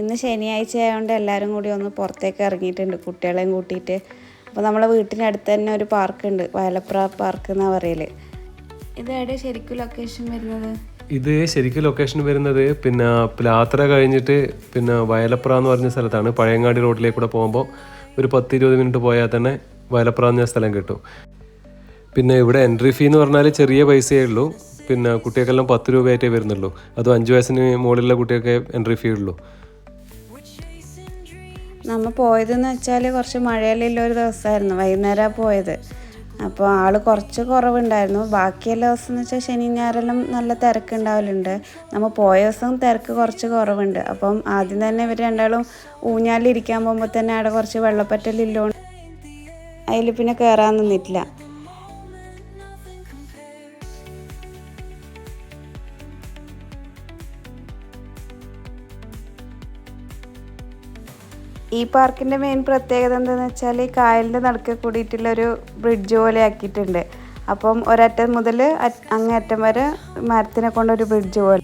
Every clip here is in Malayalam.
ഇന്ന് ശനിയാഴ്ച ആയതുകൊണ്ട് എല്ലാവരും കൂടി ഒന്ന് പുറത്തേക്ക് ഇറങ്ങിയിട്ടുണ്ട് കുട്ടികളെയും കൂട്ടിയിട്ട്. അപ്പോൾ നമ്മളെ വീട്ടിനടുത്ത് തന്നെ ഒരു പാർക്കുണ്ട് വയലപ്ര പാർക്ക് എന്നാണ് പറയൽ. ഇത് എവിടെ ശരിക്കും ലൊക്കേഷൻ വരുന്നത്? ഇത് ശരിക്കും ലൊക്കേഷൻ വരുന്നത് പിന്നെ പ്ലാത്ര കഴിഞ്ഞിട്ട് പിന്നെ വയലപ്ര എന്ന് പറഞ്ഞ സ്ഥലത്താണ്. പഴയങ്ങാടി റോഡിലേക്ക് കൂടെ പോകുമ്പോൾ ഒരു പത്ത് ഇരുപത് മിനിറ്റ് പോയാൽ തന്നെ വയലപ്ര എന്ന സ്ഥലം കിട്ടും. പിന്നെ ഇവിടെ എൻട്രി ഫീ എന്ന് പറഞ്ഞാൽ ചെറിയ പൈസയേ ഉള്ളൂ. പിന്നെ കുട്ടികൾക്കെല്ലാം പത്ത് രൂപയായിട്ടേ വരുന്നുള്ളൂ. അതും അഞ്ച് വയസ്സിന് മുകളിലുള്ള കുട്ടികൾക്ക് എൻട്രി ഫീ ഉള്ളൂ. നമ്മൾ പോയതെന്ന് വെച്ചാൽ കുറച്ച് മഴയിലുള്ള ഒരു ദിവസമായിരുന്നു. വൈകുന്നേരം പോയത്. അപ്പോൾ ആൾ കുറച്ച് കുറവുണ്ടായിരുന്നു. ബാക്കിയെല്ലാ ദിവസം എന്ന് വെച്ചാൽ ശനി ഞായറെല്ലാം നല്ല തിരക്കുണ്ടാവലുണ്ട് നമ്മൾ പോയ ദിവസം തിരക്ക് കുറച്ച് കുറവുണ്ട്. അപ്പം ആദ്യം തന്നെ ഇവർ രണ്ടാളും ഊഞ്ഞാലിരിക്കാൻ പോകുമ്പോൾ തന്നെ അവിടെ കുറച്ച് വെള്ളപ്പറ്റലില്ലോണ്ട് അതിൽ പിന്നെ കയറാൻ നിന്നിട്ടില്ല. ഈ പാർക്കിന്റെ മെയിൻ പ്രത്യേകത എന്താണെന്ന് വെച്ചാൽ ഈ കായലിന്റെ നടുക്ക് കൂടിയിട്ടുള്ളൊരു ബ്രിഡ്ജ് പോലെ ആക്കിയിട്ടുണ്ട്. അപ്പം ഒരറ്റം മുതൽ അങ്ങേയറ്റം വരെ മരത്തിനെ കൊണ്ടൊരു ബ്രിഡ്ജ് പോലെ.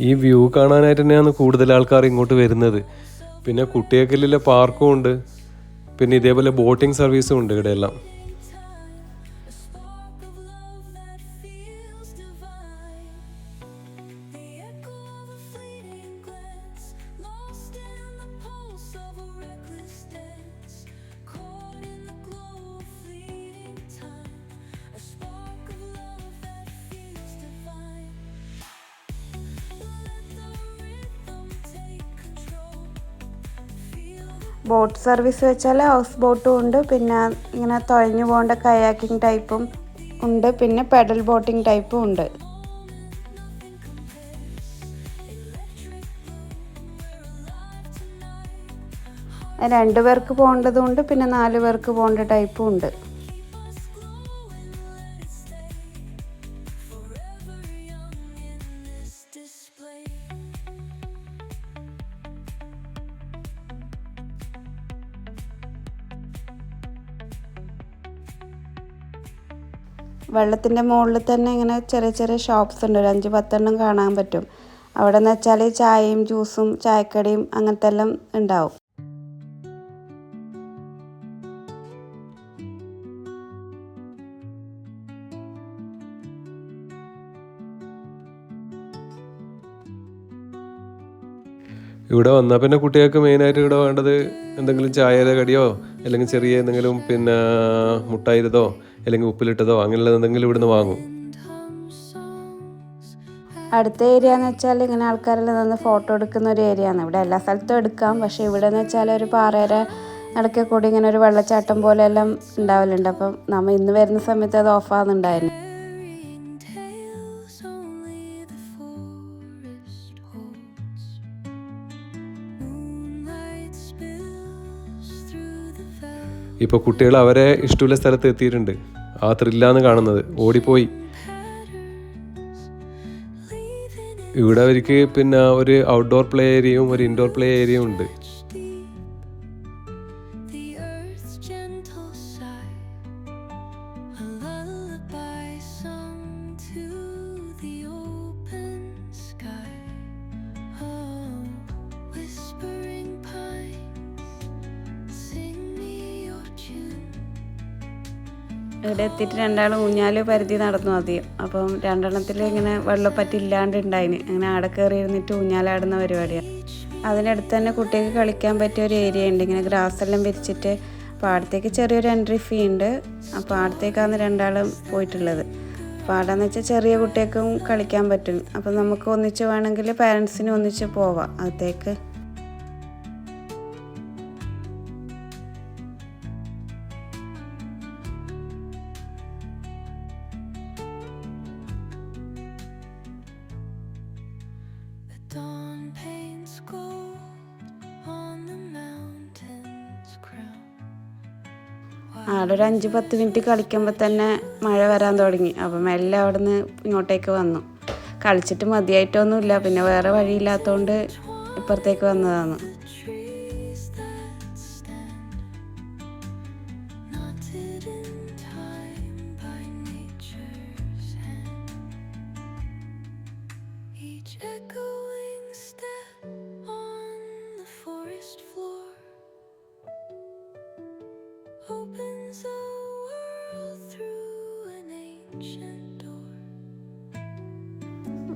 ഈ വ്യൂ കാണാനായിട്ട് തന്നെയാണ് കൂടുതൽ ആൾക്കാർ ഇങ്ങോട്ട് വരുന്നത്. പിന്നെ കുട്ടികൾക്കുള്ള പാർക്കും ഉണ്ട്. പിന്നെ ഇതേപോലെ ബോട്ടിംഗ് സർവീസും ഉണ്ട് ഇവിടെയെല്ലാം. ബോട്ട് സർവീസ് വെച്ചാൽ ഹൗസ് ബോട്ടും ഉണ്ട്. പിന്നെ ഇങ്ങനെ തുഴഞ്ഞു പോകേണ്ട കയാക്കിംഗ് ടൈപ്പും ഉണ്ട്. പിന്നെ പെഡൽ ബോട്ടിംഗ് ടൈപ്പും ഉണ്ട്. രണ്ട് പേർക്ക് പോകേണ്ടതും ഉണ്ട്. പിന്നെ നാല് പേർക്ക് പോകേണ്ട ടൈപ്പും ഉണ്ട്. വെള്ളത്തിന്റെ മുകളിൽ തന്നെ ഇങ്ങനെ ചെറിയ ചെറിയ ഷോപ്സ് ഉണ്ട്. ഒരു അഞ്ച് പത്തെണ്ണം കാണാൻ പറ്റും. അവിടെ എന്ന് വെച്ചാൽ ചായയും ജ്യൂസും ചായക്കടിയും അങ്ങനത്തെ എല്ലാം ഉണ്ടാവും. ഇവിടെ വന്നാൽ പിന്നെ കുട്ടികൾക്ക് മെയിനായിട്ട് ഇവിടെ വേണ്ടത് എന്തെങ്കിലും ചായയുടെ കടിയോ അല്ലെങ്കിൽ ചെറിയ എന്തെങ്കിലും പിന്നെ മുട്ടായിരുതോ അല്ലെങ്കിൽ ഉപ്പിലിട്ടതോ അങ്ങനെയുള്ള എന്തെങ്കിലും ഇവിടുന്ന് വാങ്ങും. അടുത്ത ഏരിയ എന്ന് വെച്ചാൽ ഇങ്ങനെ ആൾക്കാരെല്ലാം നിന്ന് ഫോട്ടോ എടുക്കുന്ന ഒരു ഏരിയ ആണ്. ഇവിടെ എല്ലാ സ്ഥലത്തും എടുക്കാം. പക്ഷേ ഇവിടെ എന്ന് വെച്ചാൽ ഒരു പാറയുടെ ഇടയ്ക്ക് കൂടി ഇങ്ങനെ ഒരു വെള്ളച്ചാട്ടം പോലെ എല്ലാം ഉണ്ടാവലുണ്ട്. അപ്പം നമ്മൾ ഇന്ന് വരുന്ന സമയത്ത് അത് ഓഫാകുന്നുണ്ടായിരുന്നു ഇപ്പോൾ കുട്ടികൾ അവരെ ഇഷ്ടമുള്ള സ്ഥലത്ത് എത്തിയിട്ടുണ്ട്. ആ ത്രില്ലാന്ന് കാണുന്നത്. ഓടിപ്പോയി. ഇവിടെ അവർക്ക് പിന്നെ ഒരു ഔട്ട്ഡോർ പ്ലേ ഏരിയയും ഒരു ഇൻഡോർ പ്ലേ ഏരിയയും ഉണ്ട്. ഇവിടെ എത്തിയിട്ട് രണ്ടാളും ഊഞ്ഞാൽ പരിധി നടന്നു ആദ്യം. അപ്പം രണ്ടെണ്ണത്തിൽ ഇങ്ങനെ വെള്ളപ്പറ്റി ഇല്ലാണ്ട് ഉണ്ടായിന് അങ്ങനെ ആടെ കയറി ഇരുന്നിട്ട് ഊഞ്ഞാലാടുന്ന പരിപാടിയാണ് അതിനടുത്ത് തന്നെ കുട്ടികൾക്ക് കളിക്കാൻ പറ്റിയ ഒരു ഏരിയ ഉണ്ട് ഇങ്ങനെ ഗ്രാസ് എല്ലാം വിരിച്ചിട്ട് അപ്പോൾ അവിടത്തേക്ക് ചെറിയൊരു എൻട്രി ഫീ ഉണ്ട് അപ്പോൾ അവിടത്തേക്കാണ് രണ്ടാളും പോയിട്ടുള്ളത്. അവിടെന്ന് വെച്ചാൽ ചെറിയ കുട്ടികൾക്കും കളിക്കാൻ പറ്റും. അപ്പോൾ നമുക്ക് ഒന്നിച്ച് വേണമെങ്കിൽ പാരൻസിന് ഒന്നിച്ച് പോവാം. അകത്തേക്ക് dawn paints gold on the mountain's crown. ഒരു അഞ്ച് പത്ത് മിനിറ്റ് കളിക്കുമ്പോൾ തന്നെ മഴ വരാൻ തുടങ്ങി. അപ്പം മെല്ലെ അവിടെ നിന്ന് ഇങ്ങോട്ടേക്ക് വന്നു. കളിച്ചിട്ട് മതിയായിട്ടൊന്നുമില്ല. പിന്നെ വേറെ വഴിയില്ലാത്തതുകൊണ്ട് ഇപ്പുറത്തേക്ക് വന്നതാണ്. Knotted in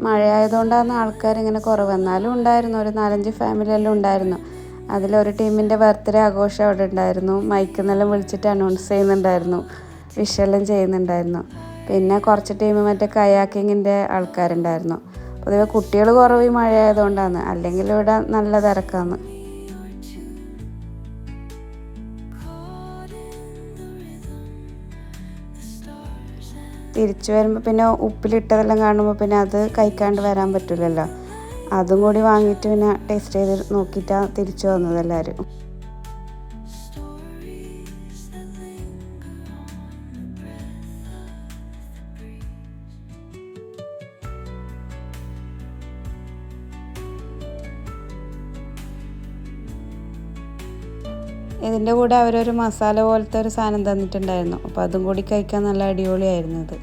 മഴയായതുകൊണ്ടാണ് ആൾക്കാർ ഇങ്ങനെ കുറവ്. എന്നാലും ഉണ്ടായിരുന്നു. ഒരു നാലഞ്ച് ഫാമിലി എല്ലാം ഉണ്ടായിരുന്നു. അതിലൊരു ടീമിന്റെ ബർത്ത്ഡേ ആഘോഷം അവിടെ ഉണ്ടായിരുന്നു. മൈക്കെന്നെല്ലാം വിളിച്ചിട്ട് അനൗൺസ് ചെയ്യുന്നുണ്ടായിരുന്നു. വിഷെല്ലാം ചെയ്യുന്നുണ്ടായിരുന്നു. പിന്നെ കുറച്ച് ടീം മറ്റേ കയാക്കിങ്ങിന്റെ ആൾക്കാരുണ്ടായിരുന്നു. പൊതുവെ കുട്ടികൾ കുറവ് ഈ മഴയായതുകൊണ്ടാണ്. അല്ലെങ്കിൽ ഇവിടെ നല്ല തിരക്കാണ്. തിരിച്ചു വരുമ്പോൾ പിന്നെ ഉപ്പിലിട്ടതെല്ലാം കാണുമ്പോൾ പിന്നെ അത് കഴിക്കാണ്ട് വരാൻ പറ്റില്ലല്ലോ അതും കൂടി വാങ്ങിയിട്ട് പിന്നെ ടേസ്റ്റ് ചെയ്ത് നോക്കിയിട്ടാണ് തിരിച്ചു വന്നത് എല്ലാവരും. ഇതിന്റെ കൂടെ അവരൊരു മസാല പോലത്തെ ഒരു സാധനം തന്നിട്ടുണ്ടായിരുന്നു. അപ്പോൾ അതും കൂടി കഴിക്കാൻ നല്ല അടിപൊളിയായിരുന്നു ഇത്.